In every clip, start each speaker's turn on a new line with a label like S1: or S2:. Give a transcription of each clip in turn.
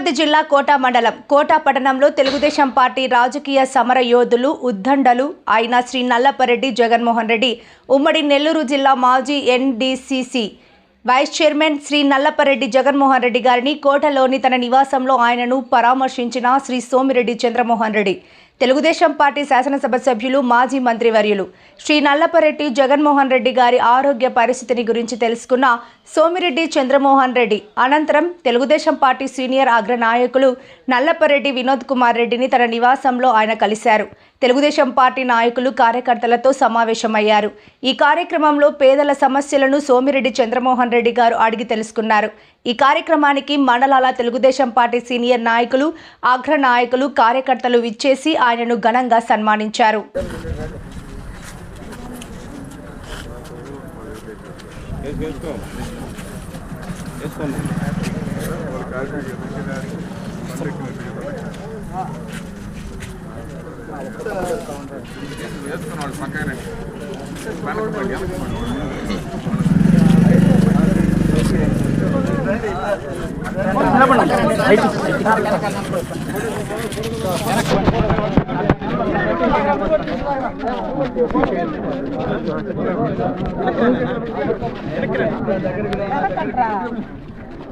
S1: తిరుపతి జిల్లా కోట మండలం. కోట పట్టణంలో తెలుగుదేశం పార్టీ రాజకీయ సమర యోధులు ఉద్దండలు అయిన శ్రీ నల్లపరెడ్డి జగన్మోహన్ రెడ్డి ఉమ్మడి నెల్లూరు జిల్లా మాజీ NDCC vice chairman Shri Nallapareddy Jaganmohan Reddy గారిని కోటలోని తన నివాసంలో ఆయనను పరామర్శించిన శ్రీ సోమిరెడ్డి చంద్రమోహన్ రెడ్డి. తెలుగుదేశం పార్టీ శాసనసభ సభ్యులు మాజీ మంత్రివర్యులు. శ్రీ నల్లపరెడ్డి జగన్మోహన్ రెడ్డి గారి ఆరోగ్య పరిస్థితిని గురించి తెలుసుకున్న సోమిరెడ్డి చంద్రమోహన్ రెడ్డి. అనంతరం తెలుగుదేశం పార్టీ సీనియర్ అగ్రనాయకులు నల్లపరెడ్డి వినోద్ కుమార్ రెడ్డిని తన నివాసంలో ఆయన కలిశారు. తెలుగుదేశం పార్టీ నాయకులు కార్యకర్తలతో సమావేశమయ్యారు. ఈ కార్యక్రమంలో పేదల సమస్యలను సోమిరెడ్డి చంద్రమోహన్ రెడ్డి గారు అడిగి తెలుసుకున్నారు. ఈ కార్యక్రమానికి మండలాల తెలుగుదేశం పార్టీ సీనియర్ నాయకులు అగ్ర నాయకులు కార్యకర్తలు విచ్చేసి ఆయనను ఘనంగా సన్మానించారు.
S2: వేసుకో వేసుకున్నాడు పక్కనే వెనకబడి
S3: బాగా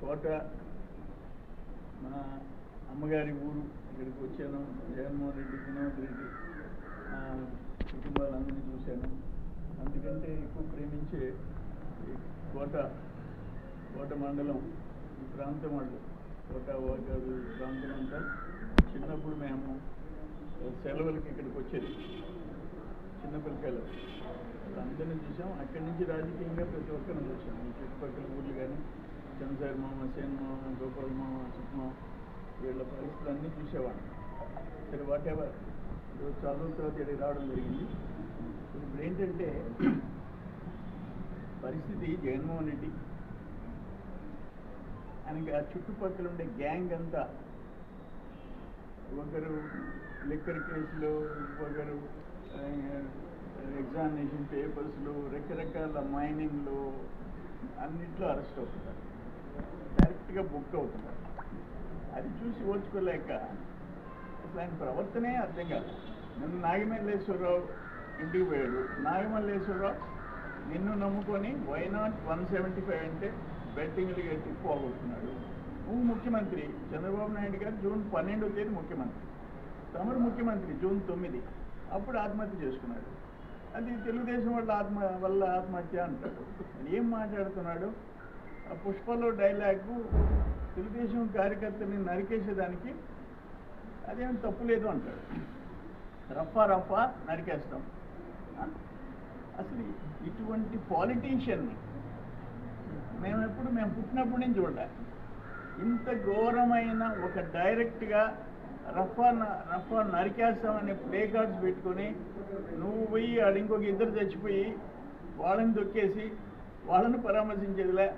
S4: కోట మన అమ్మగారి ఊరు ఇక్కడికి వచ్చాను. జగన్మోహన్ రెడ్డి వినోద్ రెడ్డి కుటుంబాలందరినీ చూశాను. అందుకంటే ఎక్కువ ప్రేమించే కోట కోట మండలం ఈ ప్రాంతం వాళ్ళు. కోట వాకాడు ప్రాంతం అంతా చిన్నప్పుడు మేము సెలవులకి ఇక్కడికి వచ్చేది. చిన్నపిల్లకాయలు అందరినీ చూసాం. అక్కడి నుంచి రాజకీయంగా ప్రతి ఒక్కరిని చూసాం. ఈ చుట్టుపక్కల ఊర్లు కానీ చంద్రశేఖర్ మామ సేన్ మామ గోపాల్ మామ సుక్మా వీళ్ళ పరిస్థితులన్నీ చూసేవాడిని సరే వాట్ ఎవర్ చదువు తర్వాత ఇక్కడికి రావడం జరిగింది. ఇప్పుడు ఏంటంటే పరిస్థితి జగన్మోహన్ రెడ్డి ఆయనకి ఆ చుట్టుపక్కల ఉండే గ్యాంగ్ అంతా. ఒకరు లిక్కర్ కేసులు ఒకరు ఎగ్జామినేషన్ పేపర్స్లో రకరకాల మైనింగ్లో అన్నిట్లో అరెస్ట్ అవుతున్నారు. డైరెక్ట్గా బుక్ అవుతున్నారు. అది చూసి ఓర్చుకోలేక అసలు ఆయన ప్రవర్తనే అర్థం కాదు. నన్ను నాగమల్లేశ్వరరావు ఇంటికి పోయాడు. నాగమల్లేశ్వరరావు నిన్ను నమ్ముకొని why not one seventy five అంటే బెట్టింగ్లు కట్టి పోగొట్టున్నాడు నువ్వు ముఖ్యమంత్రి చంద్రబాబు నాయుడు గారు జూన్ పన్నెండో తేదీ ముఖ్యమంత్రి. తమరు ముఖ్యమంత్రి జూన్ తొమ్మిది. అప్పుడు ఆత్మహత్య చేసుకున్నాడు. అది తెలుగుదేశం వాళ్ళ ఆత్మ వల్ల ఆత్మహత్య అంటాడు. ఏం మాట్లాడుతున్నాడు? ఆ పుష్పలో డైలాగు తెలుగుదేశం కార్యకర్తని నరికేసేదానికి అదేం తప్పులేదు అంటాడు. రఫా రఫా నరికేస్తాం. అసలు ఇటువంటి పాలిటీషియన్ని మేము ఎప్పుడు మేము పుట్టినప్పటి నుంచి చూడాలి. ఇంత ఘోరమైన ఒక డైరెక్ట్గా రఫా రఫా నరికేస్తామనే ప్లే కార్డ్స్ పెట్టుకొని నువ్వు పోయి ఆడ ఇంకొక ఇద్దరు చచ్చిపోయి వాళ్ళని దొక్కేసి వాళ్ళని పరామర్శించేదిలే.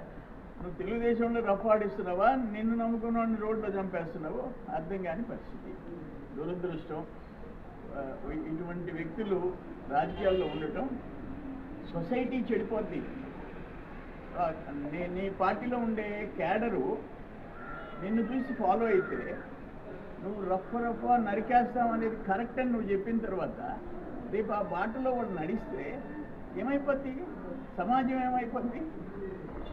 S4: నువ్వు తెలుగుదేశంలో రఫాడిస్తున్నావా నిన్ను నమ్ముకున్న వాడిని రోడ్లో చంపేస్తున్నావు? అర్థం కాని పరిస్థితి. దురదృష్టం. ఇటువంటి వ్యక్తులు రాజకీయాల్లో ఉండటం సొసైటీ చెడిపోద్ది. ఆ, నీ నీ పార్టీలో ఉండే క్యాడరు నిన్ను చూసి ఫాలో అయితే నువ్వు రఫ్ రఫ్ నరికేస్తాం అనేది కరెక్ట్ అని నువ్వు చెప్పిన తర్వాత రేపు ఆ బాటలో వాడు నడిస్తే ఏమైపోద్ది? సమాజం ఏమైపోద్ది?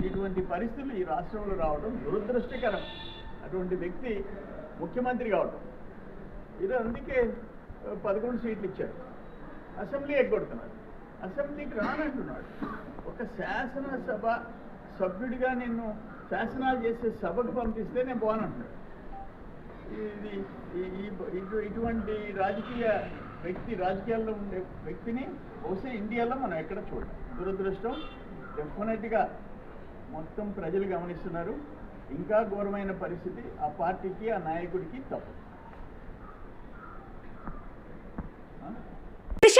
S4: ఇటువంటి పరిస్థితులు ఈ రాష్ట్రంలో రావడం దురదృష్టకరం. అటువంటి వ్యక్తి ముఖ్యమంత్రి కావడం. ఇది అందుకే పదకొండు సీట్లు ఇచ్చారు. అసెంబ్లీ ఎగ్గొడుతున్నారు. అసెంబ్లీకి రానంటున్నాడు. ఒక శాసనసభ సభ్యుడిగా నిన్ను శాసనాలు చేసే సభకు పంపిస్తే నేను పోనంటున్నాడు. ఇది ఇటువంటి రాజకీయ వ్యక్తి రాజకీయాల్లో ఉండే వ్యక్తిని బహుశా ఇండియాలో మనం ఎక్కడ చూడాలి. దురదృష్టం డెఫినెట్గా మొత్తం ప్రజలు గమనిస్తున్నారు. ఇంకా ఘోరమైన పరిస్థితి ఆ పార్టీకి ఆ నాయకుడికి తప్పు
S5: పురుష